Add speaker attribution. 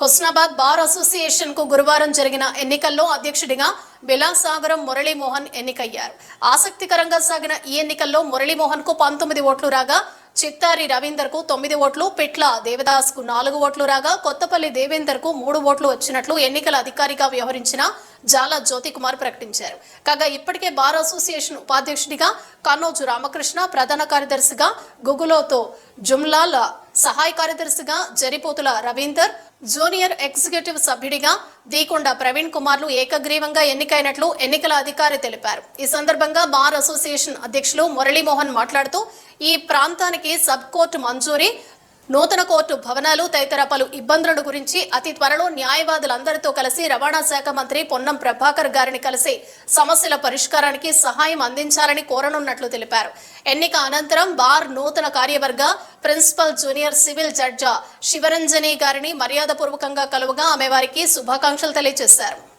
Speaker 1: Husnabad bar అసోసియేషన్కు గురువారం జరిగిన ఎన్నికల్లో అధ్యక్షుడిగా బిలాసాగరం మురళీమోహన్ ఎన్నికయ్యారు. ఆసక్తికరంగా సాగిన ఈ ఎన్నికల్లో మురళీమోహన్కు పంతొమ్మిది ఓట్లు రాగా చిత్తారి రవీందర్కు తొమ్మిది ఓట్లు పిట్ల దేవదాస్కు నాలుగు ఓట్లు రాగా కొత్తపల్లి దేవేందర్కు మూడు ఓట్లు వచ్చినట్లు ఎన్నికల అధికారిగా వ్యవహరించిన జాల జ్యోతి కుమార్ ప్రకటించారు. కాగా ఇప్పటికే బార్ అసోసియేషన్ ఉపాధ్యక్షుడిగా కన్నోజు రామకృష్ణ ప్రధాన కార్యదర్శిగా గుగులోతో జుమ్లాల్ సహాయ కార్యదర్శిగా జరిపోతుల రవీందర్ జూనియర్ ఎగ్జిక్యూటివ్ సభ్యుడిగా దీకొండ ప్రవీణ్ కుమార్లు ఏకగ్రీవంగా ఎన్నికైనట్లు ఎన్నికల అధికారి తెలిపారు. ఈ సందర్భంగా బార్ అసోసియేషన్ అధ్యక్షులు మురళీమోహన్ మాట్లాడుతూ ఈ ప్రాంతానికి సబ్ కోర్టు మంజూరీ నూతన కోర్టు భవనాలు తదితర పలు ఇబ్బందులను గురించి అతి త్వరలో న్యాయవాదులందరితో కలిసి రవాణా శాఖ మంత్రి పొన్నం ప్రభాకర్ గారిని కలిసి సమస్యల పరిష్కారానికి సహాయం అందించాలని కోరనున్నట్లు తెలిపారు. ఎన్నిక అనంతరం బార్ నూతన కార్యవర్గ principal junior civil judge Shivaranjani గారిని మర్యాదపూర్వకంగా కలువగా ఆమె వారికి శుభాకాంక్షలు తెలియజేశారు.